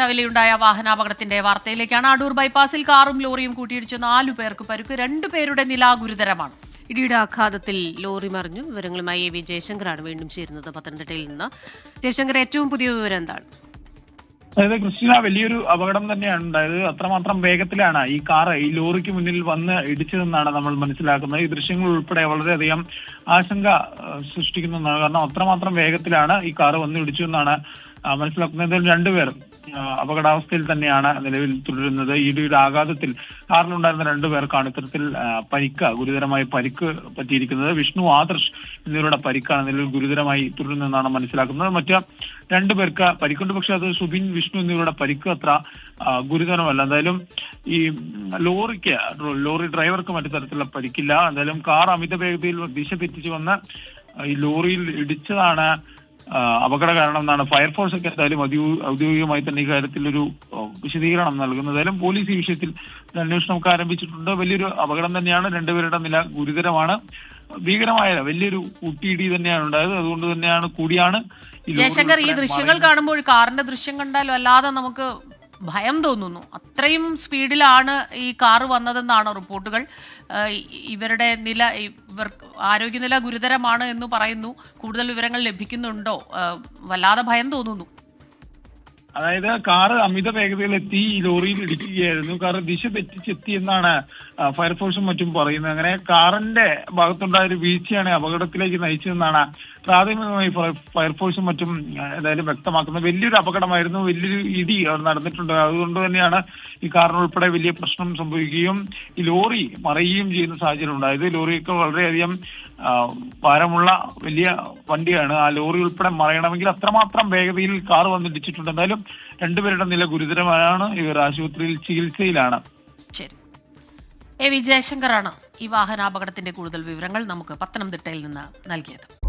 രാവിലെയുണ്ടായ വാഹനാപകടത്തിന്റെ വാർത്തയിലേക്കാണ് അടൂർ ബൈപ്പാസിൽ കാറും ലോറിയും കൂട്ടിയിടിച്ച് നാലു പേർക്ക് പരുക്ക് രണ്ടുപേരുടെ നില ഗുരുതരമാണ്. ഇടിയുടെ ആഘാതത്തിൽ ലോറി മറിഞ്ഞു. വിവരങ്ങളുമായി എ വി ജയശങ്കറാണ് വീണ്ടും ചേരുന്നത് പത്തനംതിട്ടയിൽ നിന്ന്. ജയശങ്കർ ഏറ്റവും പുതിയ വിവരം എന്താണ്? അതായത് കൃഷ്ണ വലിയൊരു അപകടം തന്നെയാണ് ഉണ്ടായത്. അത്രമാത്രം വേഗത്തിലാണ് ഈ കാർ ഈ ലോറിക്ക് മുന്നിൽ വന്ന് ഇടിച്ചതെന്നാണ് നമ്മൾ മനസ്സിലാക്കുന്നത്. ഈ ദൃശ്യങ്ങൾ ഉൾപ്പെടെ വളരെയധികം ആശങ്ക സൃഷ്ടിക്കുന്നതാണ് കാരണം അത്രമാത്രം വേഗത്തിലാണ് ഈ കാർ വന്ന് ഇടിച്ചതെന്നാണ് ആ, മനസ്സിലാക്കുന്നത് എന്തായാലും രണ്ടുപേർ അപകടാവസ്ഥയിൽ തന്നെയാണ് നിലവിൽ തുടരുന്നത്. ഇടിയുടെ ആഘാതത്തിൽ കാറിലുണ്ടായിരുന്ന രണ്ടുപേർക്കാണ് ഇത്തരത്തിൽ പരിക്ക് ഗുരുതരമായി പരിക്ക് പറ്റിയിരിക്കുന്നത്. വിഷ്ണു ആദർശ് എന്നിവരുടെ പരിക്കാണ് നിലവിൽ ഗുരുതരമായി തുടരുന്നതെന്നാണ് മനസ്സിലാക്കുന്നത്. മറ്റ് രണ്ടുപേർക്ക് പരിക്കുണ്ട്. പക്ഷെ അത് സുബിൻ വിഷ്ണു എന്നിവരുടെ പരിക്ക് അത്ര ഗുരുതരമല്ല. എന്തായാലും ഈ ലോറിക്ക് ലോറി ഡ്രൈവർക്ക് മറ്റു തരത്തിലുള്ള പരിക്കില്ല. എന്തായാലും കാർ അമിത വേഗതയിൽ ദിശ തെറ്റിച്ചു വന്ന് ഈ ലോറിയിൽ ഇടിച്ചതാണ് അപകട കാരണം എന്നാണ്. ഫയർഫോഴ്സ് ഒക്കെ എന്തായാലും ഔദ്യോ- ഔദ്യോഗികമായി തന്നെ ഇക്കാര്യത്തിൽ ഒരു വിശദീകരണം നൽകുന്നത്. എന്തായാലും പോലീസ് ഈ വിഷയത്തിൽ അന്വേഷണം ഒക്കെ ആരംഭിച്ചിട്ടുണ്ട്. വലിയൊരു അപകടം തന്നെയാണ്. രണ്ടുപേരുടെ നില ഗുരുതരമാണ്. ഭീകരമായ വലിയൊരു കൂട്ടിയിടി തന്നെയാണ് ഉണ്ടായത്. അതുകൊണ്ട് തന്നെയാണ് കൂടിയാണ് ജയശങ്കർ ഈ ദൃശ്യങ്ങൾ കാണുമ്പോൾ കാറിന്റെ ദൃശ്യം കണ്ടാലും അല്ലാതെ നമുക്ക് ഭയം തോന്നുന്നു. അത്രയും സ്പീഡിലാണ് ഈ കാറ് വന്നതെന്നാണ് റിപ്പോർട്ടുകൾ? ഇവരുടെ നില ഇവർ ആരോഗ്യനില ഗുരുതരമാണ് എന്ന് പറയുന്നു. കൂടുതൽ വിവരങ്ങൾ ലഭിക്കുന്നുണ്ടോ? വല്ലാതെ ഭയം തോന്നുന്നു. അതായത് കാറ് അമിത വേഗതയിൽ എത്തി ലോറിയിൽ ഇടിക്കുകയായിരുന്നു. കാർ ദിശ തെറ്റിച്ചെത്തി എന്നാണ് ഫയർഫോഴ്സും മറ്റും പറയുന്നത്. അങ്ങനെ കാറിന്റെ ഭാഗത്തുണ്ടായ ഒരു വീഴ്ചയാണ് അപകടത്തിലേക്ക് നയിച്ചതെന്നാണ് പ്രാഥമികമായി ഫയർഫോഴ്സും മറ്റും ഏതായാലും വ്യക്തമാക്കുന്നത്. വലിയൊരു അപകടമായിരുന്നു. വലിയൊരു ഇടി അവിടെ നടന്നിട്ടുണ്ട്. അതുകൊണ്ട് തന്നെയാണ് ഈ കാറിനുൾപ്പെടെ വലിയ പ്രശ്നം സംഭവിക്കുകയും ഈ ലോറി മറിയുകയും ചെയ്യുന്ന സാഹചര്യം ഉണ്ടായത്. ലോറിയൊക്കെ വളരെയധികം ഭാരമുള്ള വലിയ വണ്ടിയാണ്. ആ ലോറി ഉൾപ്പെടെ മറയണമെങ്കിൽ അത്രമാത്രം വേഗതയിൽ കാർ വന്നിടിച്ചിട്ടുണ്ട് എന്തായാലും രണ്ടുപേരുടെ നില ഗുരുതരമാണ്. ഇവർ ആശുപത്രിയിൽ ചികിത്സയിലാണ്. ശരി. എ വി ജയശങ്കറാണ് ഈ വാഹനാപകടത്തിന്റെ കൂടുതൽ വിവരങ്ങൾ നമുക്ക് പത്തനംതിട്ടയിൽ നിന്ന് നൽകിയത്.